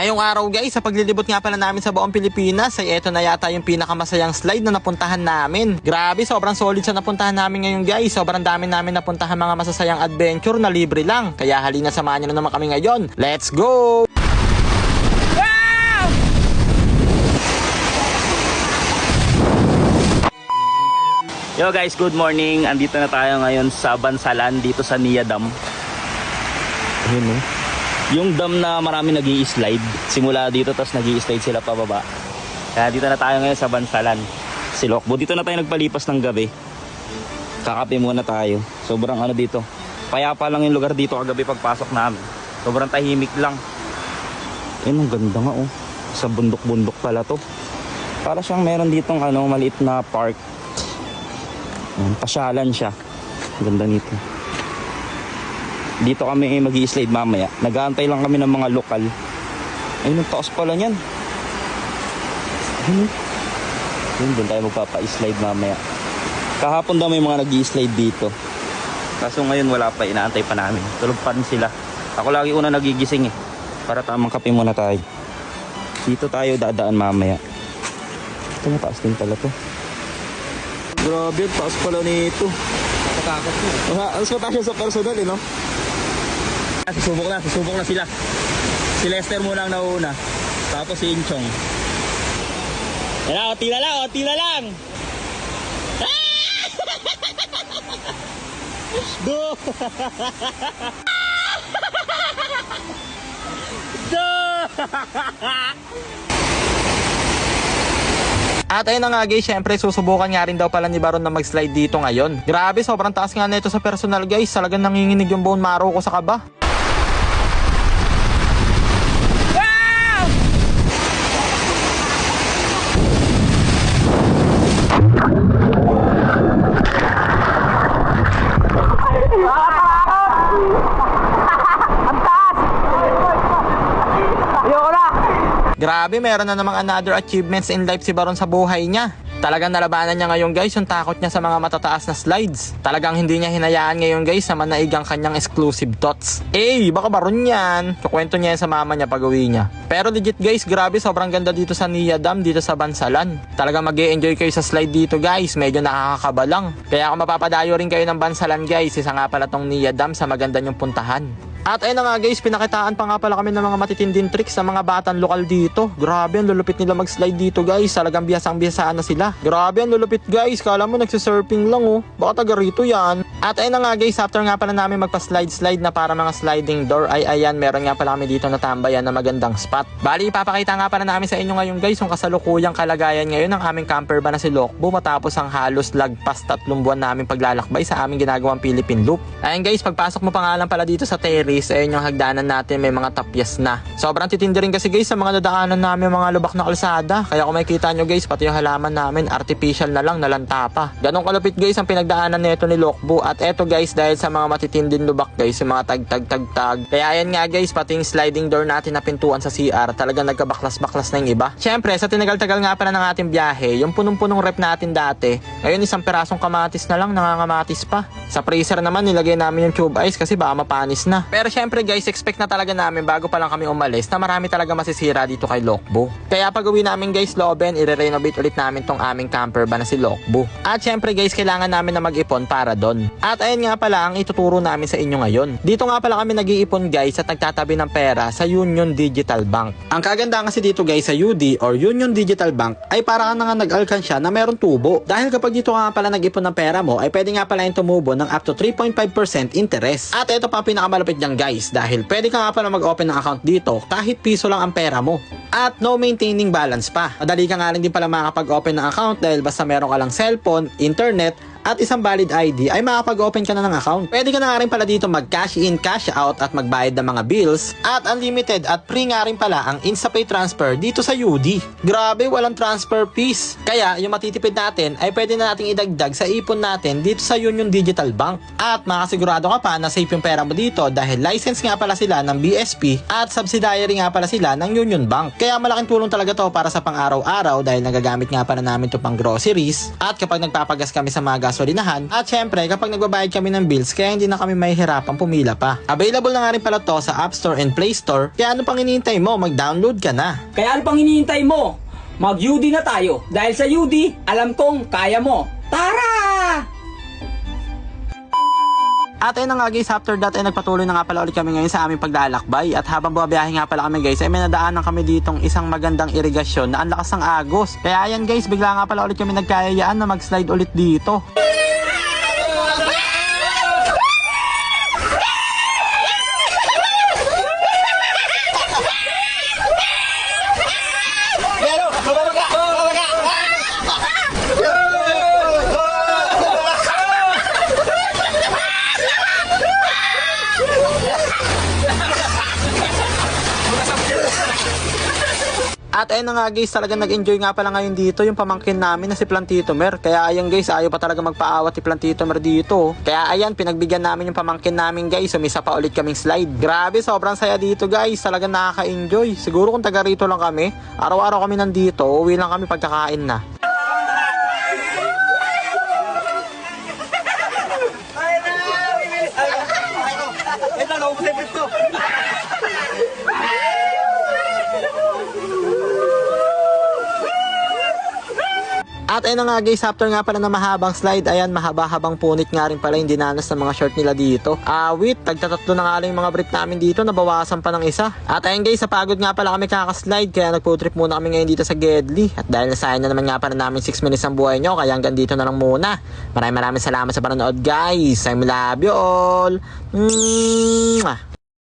Ngayong araw guys, sa paglilibot nga pala namin sa buong Pilipinas, ay eto na yata yung pinakamasayang slide na napuntahan namin. Grabe, sobrang solid sa napuntahan namin ngayon guys. Sobrang dami namin napuntahan mga masasayang adventure na libre lang. Kaya halina samahan nyo na naman kami ngayon. Let's go! Yo guys, good morning. Andito na tayo ngayon sa Bansalan dito sa Nia Dam. Ayun no. Yung dam na marami nag slide Simula dito tapos nag slide sila pababa. Kaya dito na tayo ngayon sa Bansalan. Si Lokbo. Dito na tayo nagpalipas ng gabi. Kakape muna tayo. Sobrang ano dito. Payapa lang yung lugar dito kagabi pagpasok namin. Sobrang tahimik lang. Ayun, ang ganda nga oh. Sa bundok-bundok pala to. Para siyang meron ditong ano, maliit na park pasyalan siya. Ganda nito. Dito kami mag slide mamaya. Nag-aantay lang kami ng mga lokal. Ayun, ang taas pala niyan. Ayun. Ayun, doon tayo magpapa-slide mamaya. Kahapon daw may mga nag slide dito. Kaso ngayon wala pa, inaantay pa namin. Tulog pa rin sila. Ako lagi una nagigising eh. Para tamang kape muna tayo. Dito tayo dadaan mamaya. Ito mataas din pala to. Grabe, taas pala nito. Nakatakot mo. Mga, ang mataas siya sa personal, eh, no? Ah, Susubok na, susubok na sila. Si Lester muna ang nauuna. Tapos si Inchong. Kaya, onti na lang, onti na lang! Do! Do! At ayun na nga guys, syempre susubukan nga rin daw pala ni Baron na mag-slide dito ngayon. Grabe, sobrang taas nga nito sa personal guys. Talagang nanginginig yung bone marrow ko sa kaba. Grabe, meron na namang another achievements in life si Baron sa buhay niya. Talagang nalabanan niya ngayon guys yung takot niya sa mga matataas na slides. Talagang hindi niya hinayaan ngayon guys na manaig ang kanyang exclusive thoughts. Eh, baka Baron yan. Kukwento niya yan sa mama niya pag uwi niya. Pero legit guys, grabe sobrang ganda dito sa Nia Dam, dito sa Bansalan. Talagang mag enjoy kayo sa slide dito guys, medyo nakakakaba lang. Kaya kung mapapadayo rin kayo ng Bansalan guys, isa nga pala tong Nia Dam sa maganda niyong puntahan. At ayun nga guys, pinakitaan pa nga pala kami ng mga matitinding tricks sa mga batang lokal dito. Grabe, ang lulupit nila mag-slide dito guys. Talagang biyasang biyasaan na sila. Grabe, ang lulupit guys. Kala mo nagsisurfing lang oh. Baka taga rito yan. At ayun nga guys, after nga pala namin magpa-slide-slide na para mga sliding door, ay ayan, meron nga pala kami dito na tambayan na magandang spot. Bali, ipapakita nga pala namin sa inyo ngayon guys, yung kasalukuyang kalagayan ngayon ng aming camper ba na si Lokbo matapos ang halos lagpas tatlong buwan namin paglalakbay sa aming ginagawang Philippine Loop. Ayun guys, pagpasok mo pa nga lang pala dito sa terrace, ayun yung hagdanan natin, may mga tapyas na. Sobrang titindi rin kasi guys sa mga nadaanan namin mga lubak na kalsada. Kaya kung makikita nyo guys, pati yung halaman namin, artificial na lang, nalanta pa. Ganon kalupit guys ang pinagdaanan nito ni Lokbo. At eto guys, dahil sa mga matitinding lubak guys, yung mga tag-tag-tag-tag. Kaya ayan nga guys, pati yung sliding door natin na pintuan sa CR, talagang nagkabaklas-baklas na yung iba. Syempre, sa tinagal-tagal nga pala ng ating biyahe, yung punong-punong rep natin dati, ngayon isang perasong kamatis na lang, nangangamatis pa. Sa freezer naman, nilagay namin yung tube ice kasi baka mapanis na. Pero syempre guys, expect na talaga namin bago pa lang kami umalis na marami talaga masisira dito kay Lokbo. Kaya pag uwi namin guys, Loben, i-renovate ulit namin tong aming camper ba na si Lokbo. At syempre guys, kailangan namin na mag-ipon para doon. At ayun nga pala ang ituturo namin sa inyo ngayon. Dito nga pala kami nag-iipon guys at nagtatabi ng pera sa Union Digital Bank. Ang kagandahan kasi dito guys sa UD or Union Digital Bank ay para ka nga nag-alkansya na meron tubo. Dahil kapag dito nga pala nag-ipon ng pera mo ay pwede nga pala yung tumubo ng up to 3.5% interest. At ito pa ang pinakamalapit niyan guys dahil pwede ka nga pala mag-open ng account dito kahit piso lang ang pera mo. At no maintaining balance pa. Madali ka nga rin din pala makakapag-open ng account dahil basta meron ka lang cellphone, internet, at isang valid ID ay makapag-open ka na ng account. Pwede ka na nga rin pala dito mag-cash in, cash out at magbayad ng mga bills at unlimited at free nga rin pala ang InstaPay transfer dito sa UD. Grabe, walang transfer fees. Kaya yung matitipid natin ay pwede na nating idagdag sa ipon natin dito sa Union Digital Bank. At makasigurado ka pa na safe yung pera mo dito dahil license nga pala sila ng BSP at subsidiary nga pala sila ng Union Bank. Kaya malaking tulong talaga to para sa pang-araw-araw dahil nagagamit nga pala namin to pang groceries at kapag nagpapagas kami sa mga gasolinahan. At syempre, kapag nagbabayad kami ng bills, kaya hindi na kami mahihirapang pumila pa. Available na nga rin pala to sa App Store and Play Store, kaya ano pang hinihintay mo, mag-download ka na. Kaya ano pang hinihintay mo? Mag-UD na tayo. Dahil sa UD, alam kong kaya mo. Tara! At ayun na nga guys, after that ay nagpatuloy na nga pala ulit kami ngayon sa aming paglalakbay. At habang bumabiyahe nga pala kami guys, ay may nadaanan kami ditong isang magandang irigasyon na ang lakas ng agos. Kaya ayan guys, bigla nga pala ulit kami nagkayayaan na mag-slide ulit dito. At ayun na nga guys, talaga nag-enjoy nga pala ngayon dito yung pamangkin namin na si Plantito Mer. Kaya ayan guys, ayaw pa talaga magpaawat si Plantito Mer dito. Kaya ayan, pinagbigyan namin yung pamangkin namin guys. Umisa pa ulit kaming slide. Grabe, sobrang saya dito guys. Talaga nakaka-enjoy. Siguro kung taga rito lang kami, araw-araw kami nandito, uwi lang kami pagkakain na. At ayun nga guys, after nga pala na mahabang slide, ayan, mahaba-habang punit nga rin pala yung dinanas ng mga short nila dito. Ah, wait, tagtatatlo na nga yung mga brief namin dito, nabawasan pa ng isa. At ayun guys, sa pagod nga pala kami kakaslide, kaya nagpo-trip muna kami ngayon dito sa Gedli. At dahil nasayang na naman nga pala namin 6 minutes ang buhay nyo, kaya hanggang dito na lang muna. Maraming maraming salamat sa panonood guys. I love you all. Mwah!